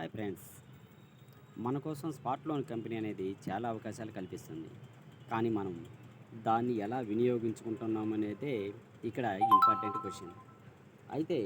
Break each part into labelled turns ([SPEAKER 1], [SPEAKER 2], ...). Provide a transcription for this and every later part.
[SPEAKER 1] Hi friends. మన కోసం spot loan company అనేది చాలా అవకాశాలు కల్పిస్తుంది. కానీ మనం దాన్ని ఎలా వినియోగించుకుంటున్నామనేదే ఇక్కడ ఇంపార్టెంట్ క్వశ్చన్. అయితే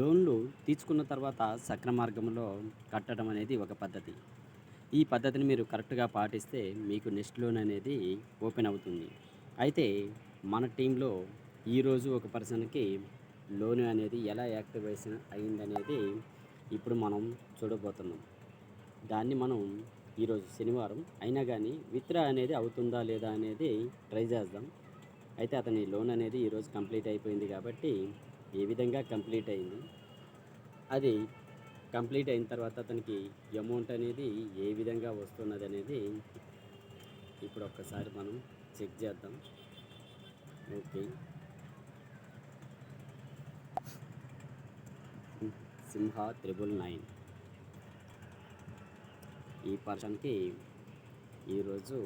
[SPEAKER 1] లోన్లు తీసుకున్న తర్వాత సక్ర మార్గంలో కట్టడం అనేది ఒక పద్ధతి. ఈ పద్ధతిని మీరు కరెక్ట్గా పాటిస్తే మీకు నెక్స్ట్ లోన్ అనేది ఓపెన్ అవుతుంది. అయితే మన టీంలో ఈరోజు ఒక పర్సన్కి లోన్ అనేది ఎలా యాక్టివేషన్ అయిందనేది ఇప్పుడు మనం చూడబోతున్నాం. దాన్ని మనం ఈరోజు శనివారం. అయినా కానీ విత్డ్రా అనేది అవుతుందా లేదా అనేది ట్రై చేద్దాం. అయితే అతని లోన్ అనేది ఈరోజు కంప్లీట్ అయిపోయింది కాబట్టి ఏ విధంగా కంప్లీట్ అయింది? అది కంప్లీట్ అయిన తర్వాత అతనికి అమౌంట్ అనేది ఏ విధంగా వస్తున్నది అనేది ఇప్పుడు ఒక్కసారి మనం చెక్ చేద్దాం. ఓకే. Simha triple nine. ఈ పర్సన్కి ఈరోజు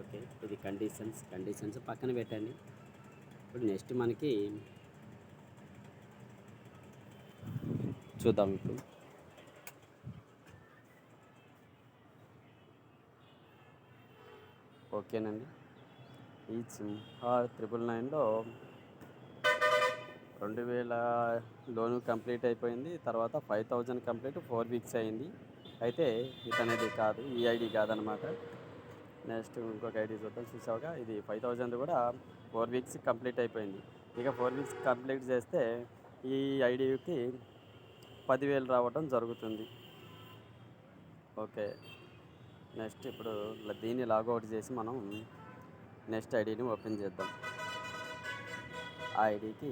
[SPEAKER 1] ఓకే ఇది కండిషన్స్ కండిషన్స్ పక్కన పెట్టండి. ఇప్పుడు నెక్స్ట్ మనకి చూద్దాం ఇప్పుడు. ఓకేనండి. ఈ సింహ త్రిబుల్ నైన్లో రెండు వేల లోను కంప్లీట్ అయిపోయింది. తర్వాత five thousand complete four weeks అయింది. అయితే ఇతనేది కాదు ఈ ఐడి కాదనమాట నెక్స్ట్ ఇంకొక ఐడి చూద్దాం చూసావుగా? ఇది ఫైవ్ థౌజండ్ కూడా ఫోర్ వీక్స్ కంప్లీట్ అయిపోయింది. ఇక ఫోర్ వీక్స్ కంప్లీట్ చేస్తే ఈ ఐడికి పదివేలు రావటం జరుగుతుంది. ఓకే. నెక్స్ట్ ఇప్పుడు దీన్ని లాగౌట్ చేసి మనం నెక్స్ట్ ఐడిని ఓపెన్ చేద్దాం. ఆ ఐడికి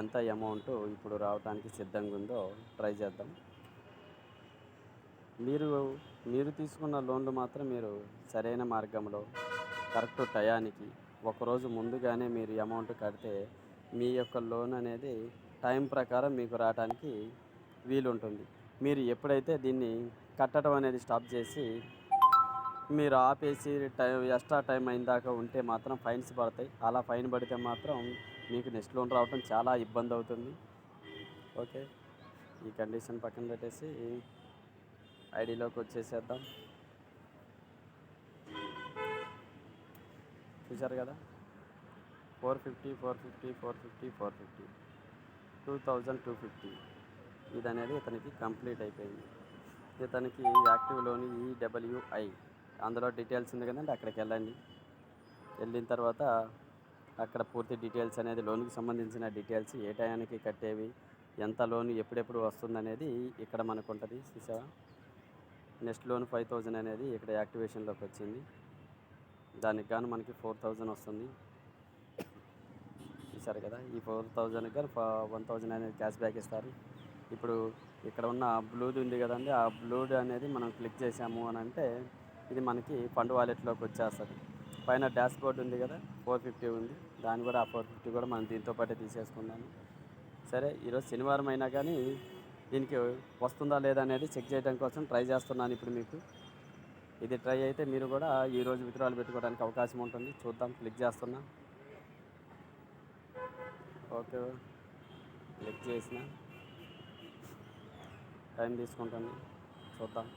[SPEAKER 1] ఎంత అమౌంట్ ఇప్పుడు రావడానికి సిద్ధంగా ఉందో ట్రై చేద్దాం. మీరు మీరు తీసుకున్న లోన్లు మాత్రం మీరు సరైన మార్గంలో కరెక్ట్ టయానికి ఒకరోజు ముందుగానే మీరు అమౌంట్ కడితే మీ యొక్క లోన్ అనేది టైం ప్రకారం మీకు రావడానికి వీలుంటుంది. మీరు ఎప్పుడైతే దీన్ని కట్టడం అనేది స్టాప్ చేసి మీరు ఆపేసి టైం ఎక్స్ట్రా టైం అయిన దాకా ఉంటే మాత్రం ఫైన్స్ పడతాయి. అలా ఫైన్ పడితే మాత్రం మీకు నెక్స్ట్ లోన్ రావటం చాలా ఇబ్బంది అవుతుంది. ఓకే. ఈ కండిషన్ పక్కన పెట్టేసి ఐడిలోకి వచ్చేసేద్దాం. చూశారు కదా? Four fifty four fifty four fifty four fifty. Two thousand two fifty. ఇది అనేది ఇతనికి కంప్లీట్ అయిపోయింది. ఇతనికి యాక్టివ్లోని ఈడబ్ల్యూఐ అందులో డీటెయిల్స్ ఉంది కదండి అక్కడికి వెళ్ళండి. వెళ్ళిన తర్వాత అక్కడ పూర్తి డీటెయిల్స్ అనేది లోన్కి సంబంధించిన డీటెయిల్స్ ఏ టయానికి కట్టేవి ఎంత లోన్ ఎప్పుడెప్పుడు వస్తుంది అనేది ఇక్కడ మనకు ఉంటుంది చూసావా? నెక్స్ట్ లోన్ ఫైవ్ థౌజండ్ అనేది ఇక్కడ యాక్టివేషన్లోకి వచ్చింది. దానికి గాను మనకి ఫోర్ థౌజండ్ వస్తుంది. చూసారు కదా ఈ ఫోర్ థౌజండ్కి కానీ వన్ థౌజండ్ అనేది క్యాష్ బ్యాక్ ఇస్తారు. ఇప్పుడు ఇక్కడ ఉన్న బ్లూది ఉంది కదండి ఆ బ్లూడ్ అనేది మనం క్లిక్ చేసాము అని అంటే ఇది మనకి ఫండ్ వాలెట్లోకి వచ్చేస్తుంది. పైన డాష్ బోర్డ్ ఉంది కదా ఫోర్ ఫిఫ్టీ ఉంది. దాన్ని కూడా ఆ ఫోర్ ఫిఫ్టీ కూడా మనం దీంతో పాటే తీసేసుకున్నాము సరే ఈరోజు శనివారం అయినా కానీ దీనికి వస్తుందా లేదా అనేది చెక్ చేయడం కోసం ట్రై చేస్తున్నాను ఇప్పుడు మీకు. ఇది ట్రై అయితే మీరు కూడా ఈరోజు విత్డ్రాలు పెట్టుకోవడానికి అవకాశం ఉంటుంది. చూద్దాం క్లిక్ చేస్తున్నా. ఓకే క్లిక్ చేసిన. టైం తీసుకుంటుంది. చూద్దాం.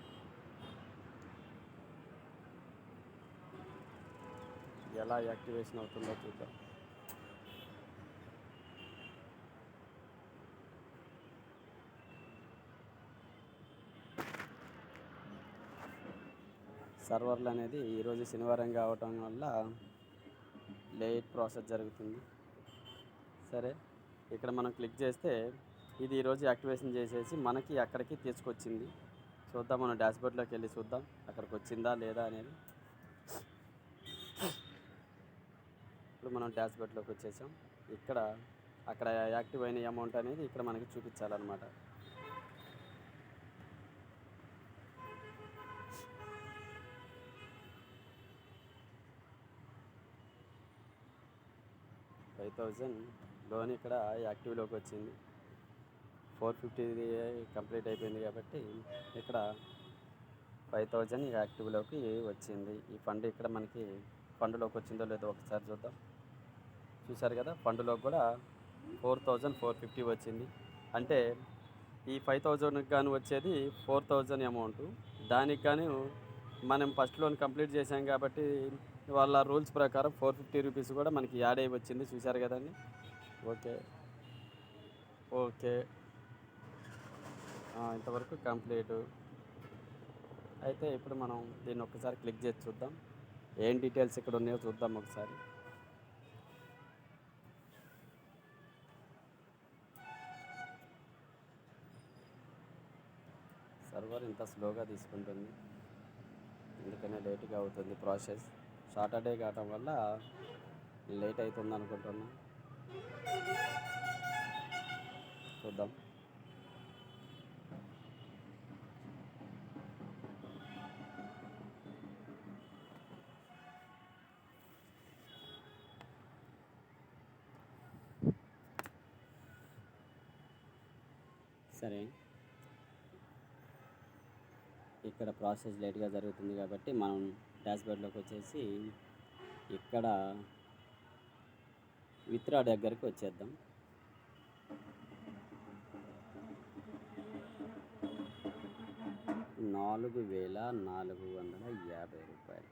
[SPEAKER 1] ఎలా యాక్టివేషన్ అవుతుందో చూద్దాం. సర్వర్లు అనేది ఈరోజు శనివారం కావటం వల్ల లేట్ ప్రాసెస్ జరుగుతుంది. సరే ఇక్కడ మనం క్లిక్ చేస్తే ఇది ఈరోజు యాక్టివేషన్ చేసేసి మనకి అక్కడికి తీసుకొచ్చింది. చూద్దాం మనం డాష్బోర్డ్లోకి వెళ్ళి చూద్దాం అక్కడికి వచ్చిందా లేదా అనేది. ఇప్పుడు మనం డాష్ బోర్డ్లోకి వచ్చేసాం. ఇక్కడ అక్కడ యాక్టివ్ అయిన అమౌంట్ అనేది ఇక్కడ మనకి చూపించాలన్నమాట. ఫైవ్ థౌజండ్ లోన్ ఇక్కడ యాక్టివ్లోకి వచ్చింది. ఫోర్ ఫిఫ్టీ కంప్లీట్ అయిపోయింది కాబట్టి ఇక్కడ ఫైవ్ థౌజండ్ యాక్టివ్లోకి వచ్చింది. ఈ ఫండ్ ఇక్కడ మనకి ఫండ్లోకి వచ్చిందో లేదో ఒకసారి చూద్దాం. చూసారు కదా ఫండ్లో కూడా ఫోర్ థౌజండ్ ఫోర్ ఫిఫ్టీ వచ్చింది. అంటే ఈ ఫైవ్ థౌజండ్కి కానీ వచ్చేది ఫోర్ థౌజండ్ అమౌంట్. దానికి కానీ మనం ఫస్ట్ లోన్ కంప్లీట్ చేసాం కాబట్టి వాళ్ళ రూల్స్ ప్రకారం ఫోర్ ఫిఫ్టీ రూపీస్ కూడా మనకి యాడ్ అయి వచ్చింది. చూశారు కదండి ఓకే. ఓకే. ఇంతవరకు కంప్లీట్. అయితే ఇప్పుడు మనం దీన్ని ఒకసారి క్లిక్ చేసి చూద్దాం. ఏం డీటెయిల్స్ ఇక్కడ ఉన్నాయో చూద్దాం ఒకసారి. కార్ ఇంత స్లోగా తీసుకుంటుంది. ఎందుకనే లేట్గా అవుతుంది ప్రాసెస్. సాటర్డే కావటం వల్ల లేట్ అవుతుంది అనుకుంటున్నా. చూద్దాం. సరే. ఇక్కడ ప్రాసెస్ లేట్గా జరుగుతుంది కాబట్టి మనం డాష్బోర్డ్లోకి వచ్చేసి ఇక్కడ విత్రా దగ్గరికి వచ్చేద్దాం. నాలుగు వేల నాలుగు వందల యాభై రూపాయలు.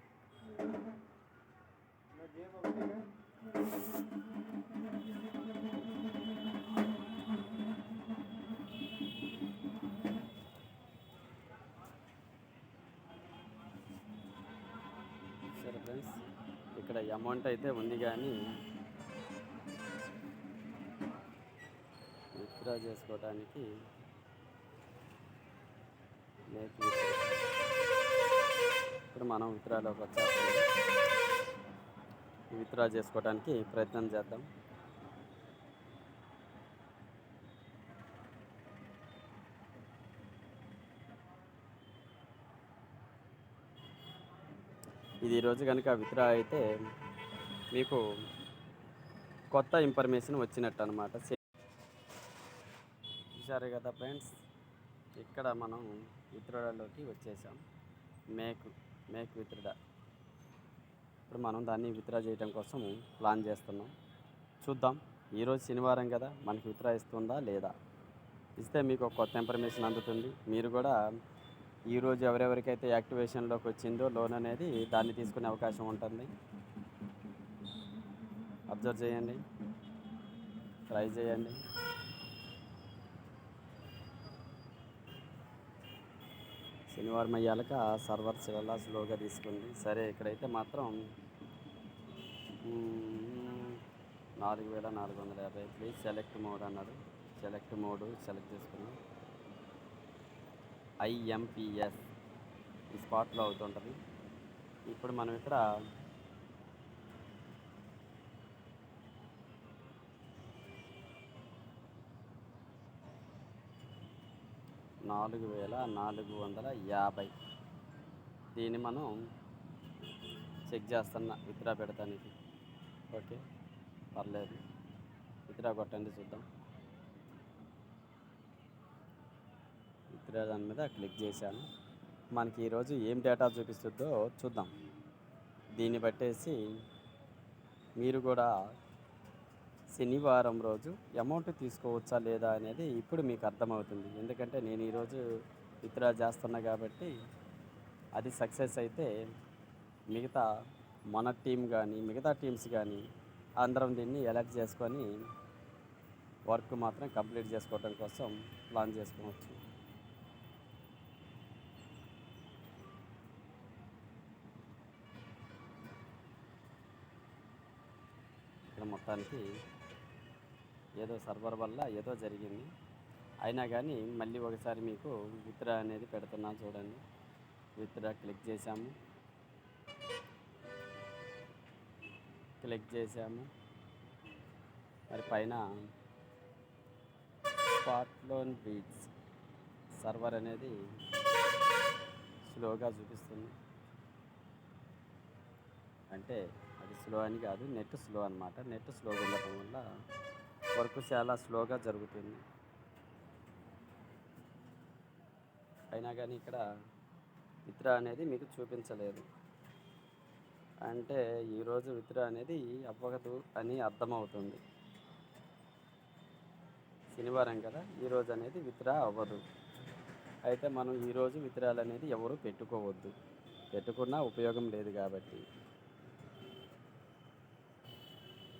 [SPEAKER 1] ఇక్కడ అమౌంట్ అయితే ఉంది కానీ విత్డ్రా చేసుకోవడానికి ఇప్పుడు మనం విత్డ్రాలోకి వచ్చాము విత్డ్రా చేసుకోవడానికి ప్రయత్నం చేద్దాం. ఇది ఈరోజు కనుక విత్డ్రా అయితే మీకు కొత్త ఇన్ఫర్మేషన్ వచ్చినట్టు అనమాట చూసారు కదా ఫ్రెండ్స్ ఇక్కడ మనం విత్డ్రాలోకి వచ్చేసాం. Make make withdraw. ఇప్పుడు మనం దాన్ని విత్డ్రా చేయడం కోసం ప్లాన్ చేస్తున్నాం. చూద్దాం. ఈరోజు శనివారం కదా మనకి విత్డ్రా ఇస్తుందా లేదా? ఇస్తే మీకు కొత్త ఇన్ఫర్మేషన్ అందుతుంది. మీరు కూడా ఈరోజు ఎవరెవరికైతే యాక్టివేషన్లోకి వచ్చిందో లోన్ అనేది దాన్ని తీసుకునే అవకాశం ఉంటుంది. అబ్జర్వ్ చేయండి. ట్రై చేయండి. శనివారం అయ్యాక సర్వర్స్ ఎలా స్లోగా తీసుకుంది. సరే ఇక్కడైతే మాత్రం నాలుగు వేల నాలుగు వందల యాభై ప్లీజ్ సెలెక్ట్ మోడ్ అన్నారు. సెలెక్ట్ మోడ్ సెలెక్ట్ చేసుకున్నాం. ఐఎంపిఎస్ ఈ స్పాట్లో అవుతుంటుంది. ఇప్పుడు మనం ఇక్కడ నాలుగు వేల నాలుగు వందల యాభై. దీన్ని మనం చెక్ చేస్తున్నా విత్డ్రా పెడతానికి. ఓకే పర్లేదు. విత్డ్రా కొట్టండి చూద్దాం. ప్రక్రియ దాని మీద క్లిక్ చేశాను. మనకి ఈరోజు ఏం డేటా చూపిస్తుందో చూద్దాం. దీన్ని బట్టేసి మీరు కూడా శనివారం రోజు అమౌంట్ తీసుకోవచ్చా లేదా అనేది ఇప్పుడు మీకు అర్థమవుతుంది. ఎందుకంటే నేను ఈరోజు విత్డ్రా చేస్తున్నా కాబట్టి అది సక్సెస్ అయితే మిగతా మన టీం కానీ మిగతా టీమ్స్ కానీ అందరం దీన్ని ఎలర్ట్ చేసుకొని వర్క్ మాత్రం కంప్లీట్ చేసుకోవడం కోసం ప్లాన్ చేసుకోవచ్చు. ఇక్కడ మొత్తానికి ఏదో సర్వర్ వల్ల ఏదో జరిగింది. అయినా కానీ మళ్ళీ ఒకసారి మీకు విత్డ్రా అనేది పెడుతున్నాను చూడండి. విత్డ్రా క్లిక్ చేశాము. క్లిక్ చేశాము. మరి పైన స్పాట్లోన్ బీచ్ సర్వర్ అనేది స్లోగా చూపిస్తుంది. అంటే అది స్లో అని కాదు నెట్ స్లో అనమాట నెట్ స్లోగా ఉండటం వల్ల వర్క్ చాలా స్లోగా జరుగుతుంది. అయినా కానీ ఇక్కడ విత్ర అనేది మీకు చూపించలేదు. అంటే ఈరోజు విత్ర అనేది అవ్వదు అని అర్థమవుతుంది. శనివారం కదా ఈరోజు అనేది విత్డ్రా అవ్వదు. అయితే మనం ఈరోజు విత్రాలు అనేది ఎవరు పెట్టుకోవద్దు. పెట్టుకున్నా ఉపయోగం లేదు కాబట్టి.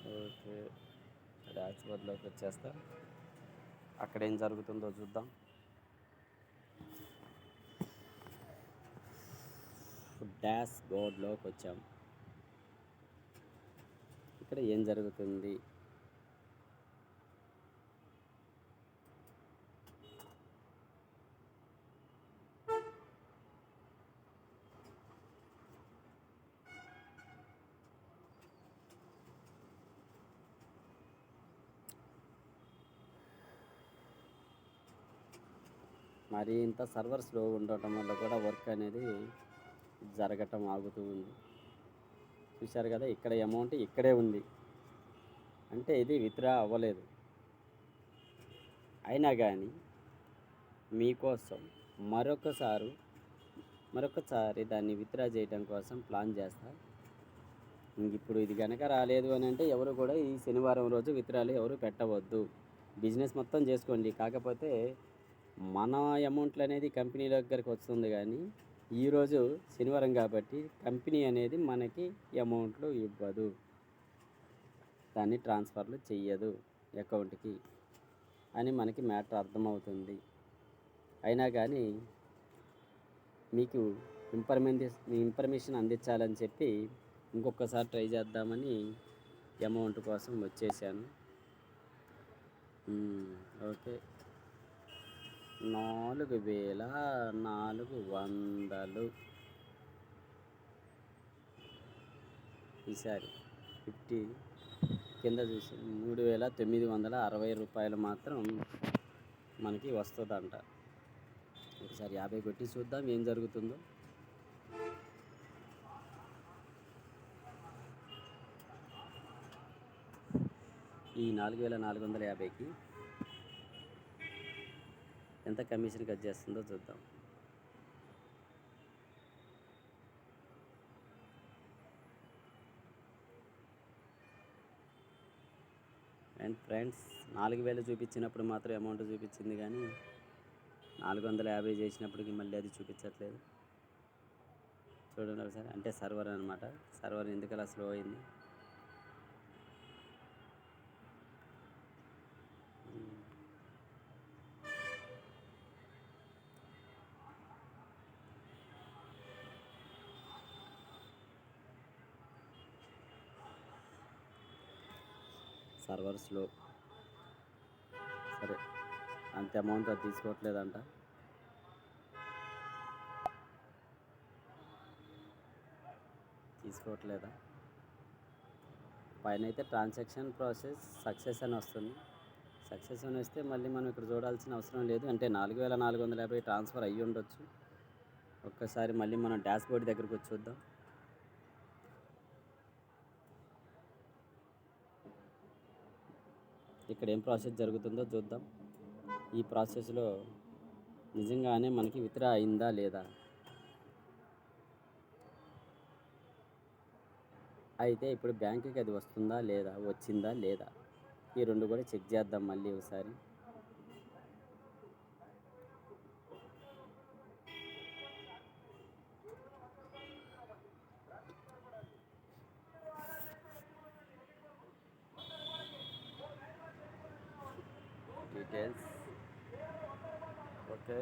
[SPEAKER 1] ఓకే. డాష్ వచ్చేస్తా. అక్కడ ఏం జరుగుతుందో చూద్దాం. డాష్ బోర్డ్లోకి వచ్చాం. ఇక్కడ ఏం జరుగుతుంది? మరి ఇంత సర్వర్ స్లో ఉండటం వల్ల కూడా వర్క్ అనేది జరగటం ఆగుతూ ఉంది. చూశారు కదా ఇక్కడ అమౌంట్ ఇక్కడే ఉంది. అంటే ఇది విత్డ్రా అవ్వలేదు. అయినా కానీ మీకోసం మరొకసారి మరొకసారి దాన్ని విత్డ్రా చేయడం కోసం ప్లాన్ చేస్తా. ఇప్పుడు ఇది కనుక రాలేదు అని అంటే ఎవరు కూడా ఈ శనివారం రోజు విత్డ్రాలు ఎవరు పెట్టవద్దు. బిజినెస్ మొత్తం చేసుకోండి. కాకపోతే మన అమౌంట్లు అనేది కంపెనీ దగ్గరకు వస్తుంది కానీ ఈరోజు శనివారం కాబట్టి కంపెనీ అనేది మనకి అమౌంట్లు ఇవ్వదు. దాన్ని ట్రాన్స్ఫర్లు చెయ్యదు అకౌంట్కి అని మనకి మ్యాటర్ అర్థమవుతుంది. అయినా కానీ మీకు ఇన్ఫర్మేషన్ ఇన్ఫర్మేషన్ అందించాలని చెప్పి ఇంకొకసారి ట్రై చేద్దామని అమౌంట్ కోసం వచ్చేసాను. ఓకే. నాలుగు వేల నాలుగు వందలు. ఈసారి ఫిఫ్టీ కింద చూసి మూడు వేల తొమ్మిది వందల అరవై రూపాయలు మాత్రం మనకి వస్తుందంట. ఒకసారి యాభై కొట్టి చూద్దాం ఏం జరుగుతుందో. ఈ నాలుగు వేల నాలుగు వందల యాభైకి ఎంత కమిషన్ కట్ చేస్తుందో చూద్దాం. అండ్ ఫ్రెండ్స్ నాలుగు వేలు చూపించినప్పుడు మాత్రం అమౌంట్ చూపించింది కానీ నాలుగు వందల యాభై చేసినప్పటికి మళ్ళీ అది చూపించట్లేదు. చూడండి ఒకసారి అంటే సర్వర్ అనమాట సర్వర్ ఎందుకు అలా స్లో అయింది? సర్వర్స్లో. సరే అంత అమౌంట్ అది తీసుకోవట్లేదంట. తీసుకోవట్లేదా? పైన అయితే ట్రాన్సాక్షన్ ప్రాసెస్ సక్సెస్ అని వస్తుంది. సక్సెస్ అని వస్తే మళ్ళీ మనం ఇక్కడ చూడాల్సిన అవసరం లేదు. అంటే నాలుగు వేల నాలుగు వందల యాభై ట్రాన్స్ఫర్ అయ్యి ఉండొచ్చు ఒక్కసారి మళ్ళీ మనం డాష్ బోర్డ్ దగ్గరకు వచ్చి చూద్దాం. ఇక్కడ ఏం ప్రాసెస్ జరుగుతుందో చూద్దాం. ఈ ప్రాసెస్లో నిజంగానే మనకి విత్డ్రా అయిందా లేదా? అయితే ఇప్పుడు బ్యాంకుకి అది వస్తుందా లేదా? వచ్చిందా లేదా? ఈ రెండు కూడా చెక్ చేద్దాం మళ్ళీ ఒకసారి. డీటెయిల్స్ ఓకే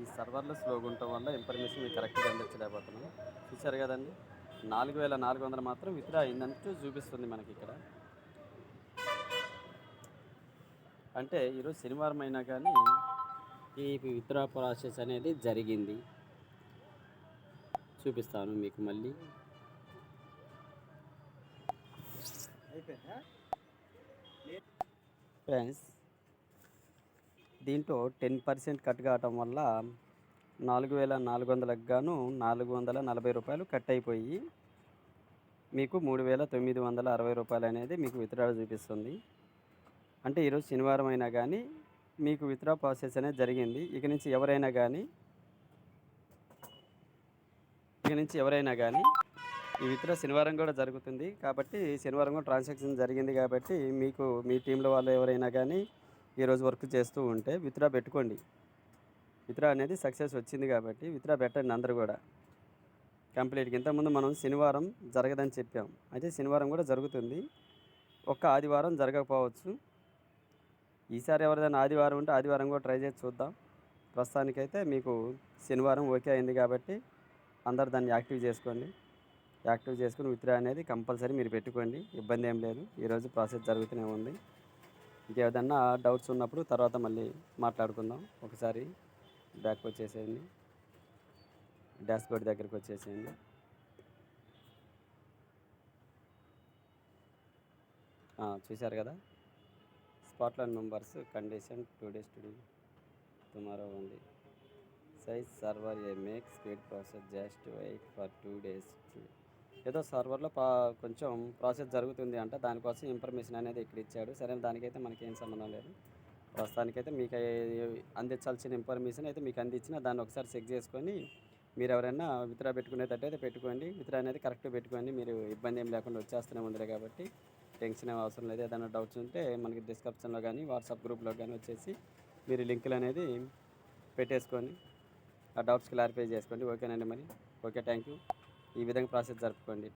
[SPEAKER 1] ఈ సర్వర్లో స్లోగా ఉండటం వల్ల ఇన్ఫర్మేషన్ మీకు కరెక్ట్గా అందించలేకపోతున్నాం. చూసారు కదండి? నాలుగు వేల నాలుగు వందలు మాత్రం విత్డ్రా అయిందంటూ చూపిస్తుంది మనకి ఇక్కడ. అంటే ఈరోజు శనివారం అయినా కానీ ఈ విత్డ్రా ప్రాసెస్ అనేది జరిగింది. చూపిస్తాను మీకు మళ్ళీ. ఫ్రెండ్స్ దీంట్లో టెన్ పర్సెంట్ కట్ కావటం వల్ల నాలుగు వేల నాలుగు వందలకు గాను నాలుగు వందల నలభై రూపాయలు కట్ అయిపోయి మీకు మూడు వేల తొమ్మిది వందల అరవై రూపాయలు అనేది మీకు విత్డ్రా చూపిస్తుంది. అంటే ఈరోజు శనివారం అయినా కానీ మీకు విత్డ్రా ప్రాసెస్ అనేది జరిగింది. ఇక నుంచి ఎవరైనా కానీ ఇక నుంచి ఎవరైనా కానీ ఈ విత్డ్రా శనివారం కూడా జరుగుతుంది కాబట్టి శనివారం కూడా ట్రాన్సాక్షన్ జరిగింది కాబట్టి మీకు మీ టీంలో వాళ్ళు ఎవరైనా కానీ ఈరోజు వర్క్ చేస్తూ ఉంటే విత్డ్రా పెట్టుకోండి. విత్డ్రా అనేది సక్సెస్ వచ్చింది కాబట్టి విత్డ్రా పెట్టండి అందరూ కూడా. కంప్లీట్గా ఇంతకుముందు మనం శనివారం జరగదని చెప్పాం. అయితే శనివారం కూడా జరుగుతుంది. ఒక్క ఆదివారం జరగకపోవచ్చు. ఈసారి ఎవరిదైనా ఆదివారం ఉంటే ఆదివారం కూడా ట్రై చేసి చూద్దాం. ప్రస్తుతానికైతే మీకు శనివారం ఓకే అయింది కాబట్టి అందరు దాన్ని యాక్టివ్ చేసుకోండి. యాక్టివ్ చేసుకుని విత్డ్రా అనేది కంపల్సరీ మీరు పెట్టుకోండి. ఇబ్బంది ఏం లేదు. ఈరోజు ప్రాసెస్ జరుగుతూనే ఉంది. ఇంకేదన్నా డౌట్స్ ఉన్నప్పుడు తర్వాత మళ్ళీ మాట్లాడుకుందాం. ఒకసారి బ్యాక్ వచ్చేసేయండి. డాష్ బోర్డ్ దగ్గరికి వచ్చేసేయండి. చూశారు కదా? స్పాట్లాండ్ members condition two days today tomorrow ఉంది size server a make speed process just wait for two days. ఏదో సర్వర్లో పా కొంచెం ప్రాసెస్ జరుగుతుంది అంట దానికోసం ఇన్ఫర్మేషన్ అనేది ఇక్కడ ఇచ్చాడు. సరే దానికైతే మనకేం సంబంధం లేదు. ప్రస్తుతానికైతే మీకు అందించాల్సిన ఇన్ఫర్మేషన్ అయితే మీకు అందించిన దాన్ని ఒకసారి చెక్ చేసుకొని మీరు ఎవరైనా విత్డ్రా పెట్టుకునేటట్టయితే పెట్టుకోండి. విత్డ్రా అనేది కరెక్ట్గా పెట్టుకోండి. మీరు ఇబ్బంది ఏం లేకుండా వచ్చేస్తూనే ఉంది కాబట్టి టెన్షన్ ఏం అవసరం లేదు. ఏదైనా డౌట్స్ ఉంటే మనకి డిస్క్రిప్షన్లో కానీ వాట్సాప్ గ్రూప్లో కానీ వచ్చేసి మీరు లింకులు అనేది పెట్టేసుకొని ఆ డౌట్స్ క్లారిఫై చేసుకోండి ఓకేనండి మరి. Okay thank you. ఈ విధంగా ప్రాసెస్ జరుపుకోండి.